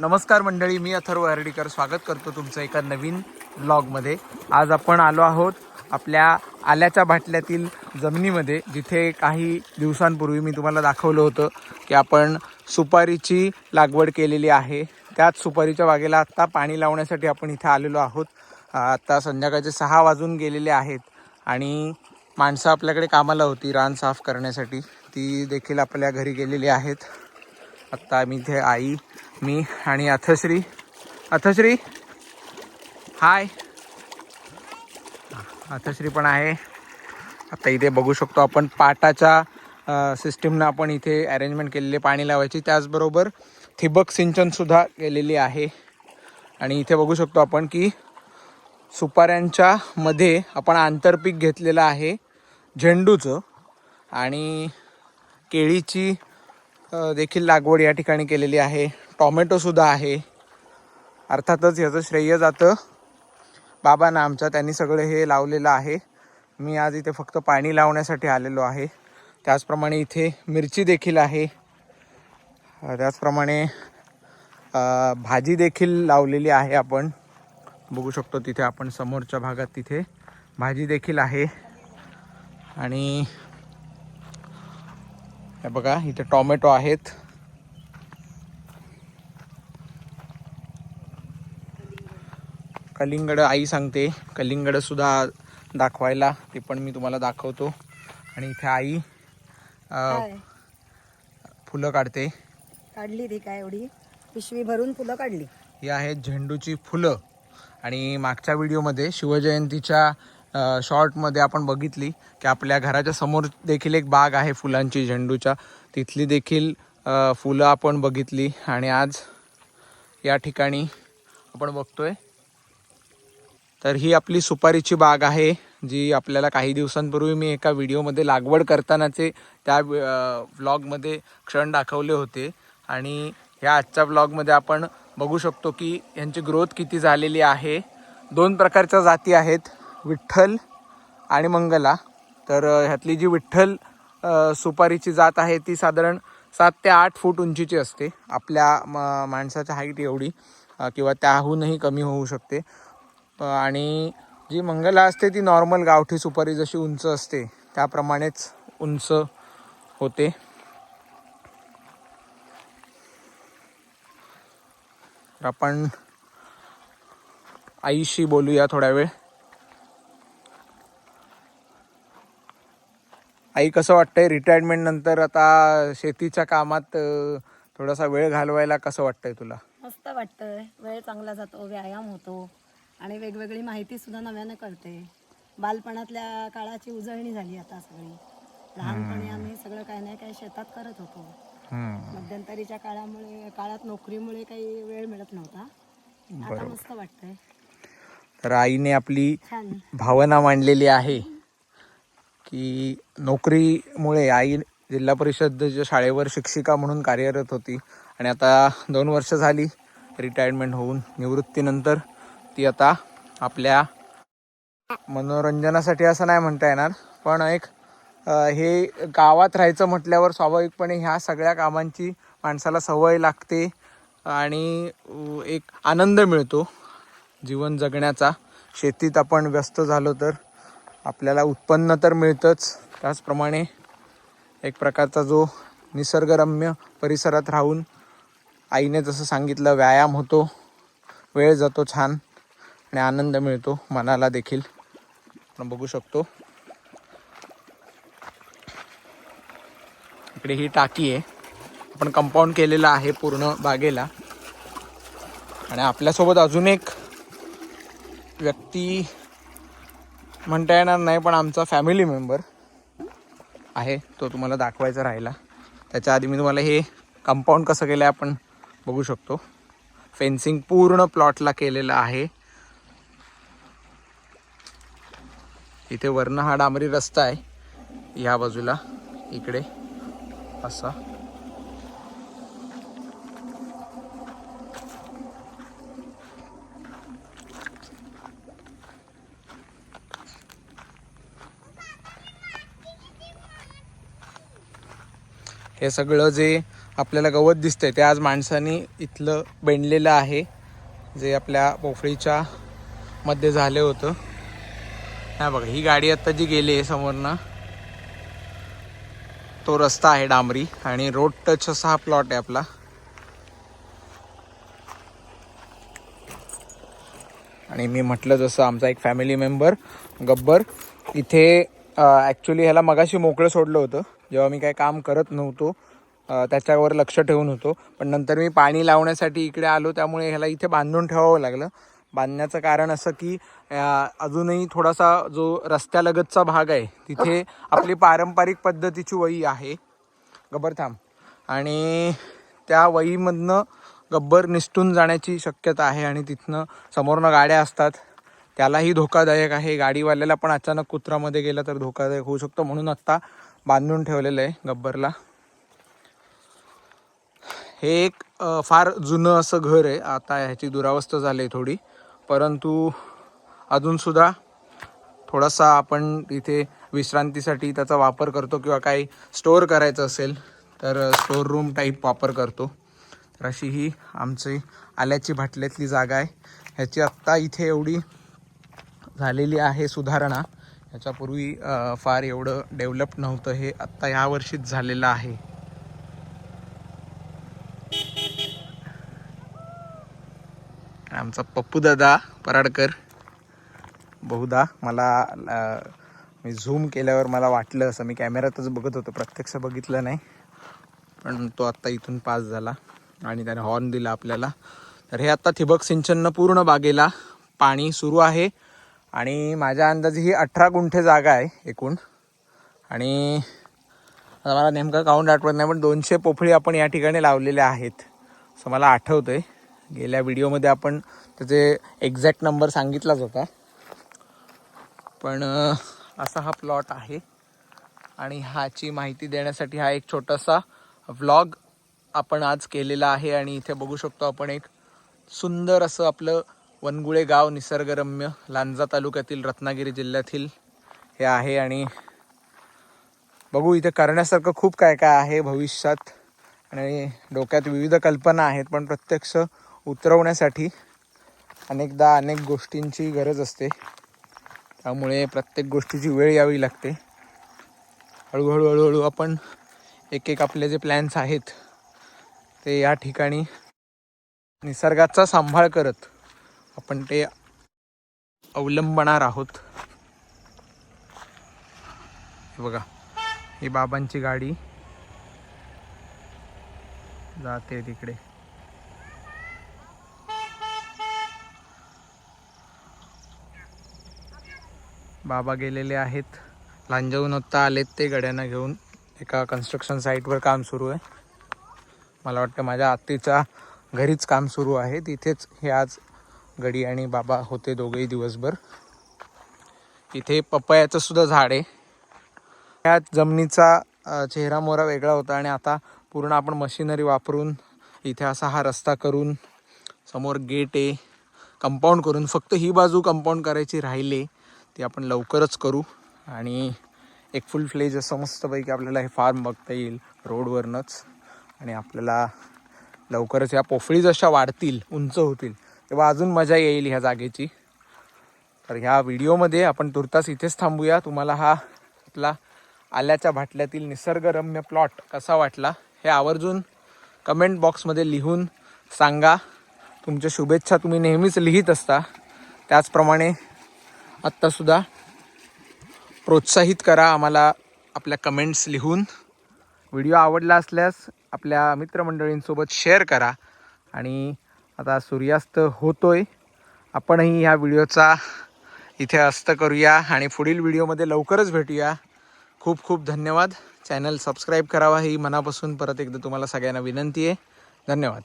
नमस्कार मंडळी मी अथर्व हर्डीकर. स्वागत करतो तुमचं एका नवीन ब्लॉगमध्ये आज आपण आलो आहोत आपल्या आल्याच्या बाटल्यातील जमिनीमध्ये जिथे काही दिवसांपूर्वी मी तुम्हाला दाखवलं होतं की आपण सुपारीची लागवड केलेली आहे. त्याच सुपारीच्या बागेला आत्ता पाणी लावण्यासाठी आपण इथे आलेलो आहोत. आत्ता संध्याकाळचे सहा वाजून गेलेले आहेत आणि माणसं आपल्याकडे कामाला होती रान साफ करण्यासाठी. ती देखील आपल्या घरी गेलेली आहेत. आत्ता आम्ही इथे आई मी आणि अथश्री. अथश्री? हाय अथश्री पण आहे. आता इथे बघू शकतो आपण पाटाच्या सिस्टीमनं आपण इथे अरेंजमेंट केलेले पाणी लावायची. त्याचबरोबर ठिबक सिंचनसुद्धा केलेली आहे. आणि इथे बघू शकतो आपण की सुपाऱ्यांच्या मध्ये आपण आंतरपीक घेतलेलं आहे. झेंडूचं. आणि केळीची देखील लागवड या ठिकाणी केलेली आहे. टॉमॅटोसुद्धा आहे. अर्थातच याचं श्रेय जातं. बाबांना आमच्या त्यांनी सगळं हे लावलेलं आहे. मी आज इथे फक्त पाणी लावण्यासाठी आलेलो आहे. त्याचप्रमाणे इथे मिरची देखील आहे. त्याचप्रमाणे भाजी देखील लावलेली आहे आपण. बघू शकतो तिथे आपण समोरच्या भागात तिथे भाजी देखील आहे. आणि हे बघा इथे टॉमॅटो आहेत. कलिंगड आई सांगते. कलिंगड सुद्धा दाखवायला. ते पण मी तुम्हाला दाखवतो. आणि इथे आई अ, फुलं काढते. काढली ती काय एवढी? पिशवी भरून फुलं काढली. ही आहेत झेंडूची फुलं. आणि मागच्या व्हिडिओमध्ये शिवजयंतीच्या अ, शॉर्टमध्ये आपण बघितली की आपल्या घराच्या समोर देखील एक बाग आहे फुलांची झेंडूच्या. तिथली देखील अ, फुलं आपण बघितली. आणि आज या ठिकाणी आपण बघतोय तर ही आपली सुपारीची बाग आहे जी आपल्याला काही दिवसांपूर्वी मी एका व्हिडिओमध्ये लागवड करतानाचे त्या व्लॉगमध्ये क्षण दाखवले होते. आणि ह्या आजच्या व्लॉगमध्ये आपण बघू शकतो की यांची ग्रोथ किती झालेली आहे. दोन प्रकारच्या जाती आहेत विठ्ठल आणि मंगला. तर ह्यातली जी विठ्ठल सुपारीची जात आहे ती साधारण सात ते आठ फूट उंचीची असते. आपल्या म- माणसाच्या हाईट एवढी किंवा त्याहूनही कमी होऊ शकते. आणि जी मंगला असते ती नॉर्मल गावठी सुपारी जशी उंच असते त्याप्रमाणेच उंच होते. तर आपण आईशी बोलूया थोडा वेळ. आई कसं वाटतंय रिटायरमेंट नंतर आता शेतीच्या कामात थोडासा वेळ घालवायला कसं वाटतंय तुला? मस्त वाटतंय. वेळ चांगला जातो व्यायाम होतो. आणि वेगवेगळी माहिती सुद्धा नव्यानं कळते. बालपणातल्या काळाची उजळणी झाली आता सगळी. लहानपणी आम्ही सगळं काही नाही काही शेतात करत होतो. मध्यंतरीच्या काळामुळे काळात नोकरीमुळे काही वेळ मिळत नव्हता. आता. मस्त वाटतंय. तर आईने आपली भावना मांडलेली आहे की नोकरीमुळे आई जिल्हा परिषदेच्या शाळेवर शिक्षिका म्हणून कार्यरत होती. आणि आता दोन वर्ष झाली रिटायरमेंट होऊन निवृत्तीनंतर ती आता आपल्या मनोरंजनासाठी असं नाही म्हणता येणार पण एक हे गावात राहायचं म्हटल्यावर स्वाभाविकपणे ह्या सगळ्या कामांची माणसाला सवय लागते आणि एक आनंद मिळतो. जीवन जगण्याचा शेतीत आपण व्यस्त झालो तर आपल्याला उत्पन्न तर मिळतंच. त्याचप्रमाणे एक प्रकारचा जो निसर्गरम्य परिसरात राहून आईने जसं सांगितलं व्यायाम होतो वेळ जातो छान. आणि आनंद मिळतो मनाला देखील. आपण बघू शकतो. इकडे ही टाकी आहे. आपण कंपाऊंड केलेलं आहे पूर्ण बागेला. आणि आपल्यासोबत अजून एक व्यक्ती म्हणता येणार नाही पण आमचा फॅमिली मेंबर आहे. तो तुम्हाला दाखवायचा राहिला. त्याच्या आधी मी तुम्हाला हे कंपाऊंड कसं केलं आहे आपण बघू शकतो. फेन्सिंग पूर्ण प्लॉटला केलेलं आहे. इथे वरनं हा डांबरी रस्ता आहे. ह्या बाजूला इकडे असा. हे सगळं जे आपल्याला गवत दिसतंय ते आज माणसानी इथलं बेंडलेलं आहे. जे आपल्या पोफळीच्या मध्ये झाले होतं. हा बघा ही गाडी आता जी गेली आहे समोरनं तो रस्ता आहे डांबरी आणि रोड टच असा हा प्लॉट आहे आपला. आणि मी म्हटलं जसं आमचा एक फॅमिली मेंबर गब्बर इथे ॲक्च्युली ह्याला मगाशी मोकळं सोडलं होतं. जेव्हा मी काही काम करत नव्हतो त्याच्यावर लक्ष ठेवून होतो. पण नंतर मी पाणी लावण्यासाठी इकडे आलो त्यामुळे ह्याला इथे बांधून ठेवावं लागलं. बांधण्याचं कारण असं की अजूनही थोडासा जो रस्त्यालगतचा भाग आहे तिथे आपली पारंपरिक पद्धतीची वही आहे. गब्बर थांब. आणि त्या वहीमधनं गब्बर निसटून जाण्याची शक्यता आहे आणि तिथनं समोरनं गाड्या असतात. त्यालाही धोकादायक आहे. गाडीवाल्याला पण अचानक कुत्रामध्ये गेला तर धोकादायक होऊ शकतो म्हणून आत्ता बांधून ठेवलेलं आहे गब्बरला. हे एक फार जुनं असं घर आहे. आता ह्याची दुरावस्था झाली आहे थोडी. परंतु अजूनसुद्धा थोडासा आपण इथे विश्रांतीसाठी त्याचा वापर करतो किंवा काही स्टोअर करायचं असेल तर स्टोअर रूम टाईप वापर करतो. तर अशी ही आमची आल्याची भाटल्यातली जागा आहे. ह्याची आत्ता इथे एवढी झालेली आहे सुधारणा. ह्याच्यापूर्वी फार एवढं डेव्हलप नव्हतं. हे आत्ता ह्या वर्षीच झालेलं आहे. आमचा पप्पू दादा पराडकर. बहुधा मला मी झूम केल्यावर मला वाटलं असं. मी कॅमेऱ्यातच बघत होतो. प्रत्यक्ष बघितलं नाही. पण तो आत्ता इथून पास झाला आणि त्याने हॉर्न दिला आपल्याला. तर हे आत्ता ठिबक सिंचननं पूर्ण बागेला पाणी सुरू आहे. आणि माझ्या अंदाजे ही अठरा गुंठे जागा आहे एकूण. आणि मला नेमकं काउंट आठवत नाही पण दोनशे पोफळी आपण या ठिकाणी लावलेल्या आहेत. असं मला आठवतं आहे गेल्या व्हिडिओमध्ये आपण त्याचे एक्झॅक्ट नंबर सांगितलाच होता. पण असा हा प्लॉट आहे. आणि ह्याची माहिती देण्यासाठी हा एक छोटासा व्लॉग आपण आज केलेला आहे. आणि इथे बघू शकतो आपण एक सुंदर असं आपलं वनगुळे गाव निसर्गरम्य लांजा तालुक्यातील रत्नागिरी जिल्ह्यातील हे आहे. आणि बघू इथे करण्यासारखं खूप काय काय आहे भविष्यात. आणि डोक्यात विविध कल्पना आहेत पण प्रत्यक्ष उतरवण्यासाठी अनेकदा अनेक गोष्टींची गरज असते. त्यामुळे प्रत्येक गोष्टीची वेळ यावी लागते. हळूहळू हळूहळू आपण एक एक आपले जे प्लॅन्स आहेत ते या ठिकाणी निसर्गाचा सांभाळ करत आपण ते अवलंबणार आहोत. बघा ही बाबांची गाडी जाते तिकडे. बाबा गेलेले आहेत. लांजावून आत्ता आलेत ते गड्यांना घेऊन. एका कन्स्ट्रक्शन साईटवर काम सुरू आहे. मला वाटतं माझ्या आत्तीचा घरीच काम सुरू आहे. तिथेच हे आज गडी आणि बाबा होते दोघेही दिवसभर. इथे पपयाचं सुद्धा झाड आहे. या जमिनीचा चेहरा मोहरा वेगळा होता आणि आता पूर्ण आपण मशिनरी वापरून इथे असा हा रस्ता करून समोर गेट आहे. कंपाऊंड करून फक्त ही बाजू कंपाऊंड करायची राहिली. ती आपण लवकरच करू. आणि एक फुल फ्लेज असं मस्तपैकी आपल्याला हे फार्म बघता येईल रोडवरनंच आणि आपल्याला लवकरच ह्या पोफळी जशा वाढतील उंच होतील तेव्हा अजून मजा येईल ह्या जागेची. तर ह्या व्हिडिओमध्ये आपण तुर्तास इथेच थांबूया. तुम्हाला हा आपला आल्याच्या भाटल्यातील निसर्गरम्य प्लॉट कसा वाटला हे आवर्जून कमेंट बॉक्समध्ये लिहून सांगा. तुमच्या शुभेच्छा तुम्ही नेहमीच लिहित असता. त्याचप्रमाणे आत्तासुद्धा प्रोत्साहित करा आम्हाला आपल्या कमेंट्स लिहून. व्हिडिओ आवडला असल्यास आपल्या मित्रमंडळींसोबत शेअर करा. आणि आता सूर्यास्त होतोय. आपणही ह्या व्हिडिओचा इथे अस्त करूया आणि पुढील व्हिडिओमध्ये लवकरच भेटूया. खूप खूप धन्यवाद. चॅनल सबस्क्राईब करावा ही मनापासून परत एकदा तुम्हाला सगळ्यांना विनंती आहे. धन्यवाद.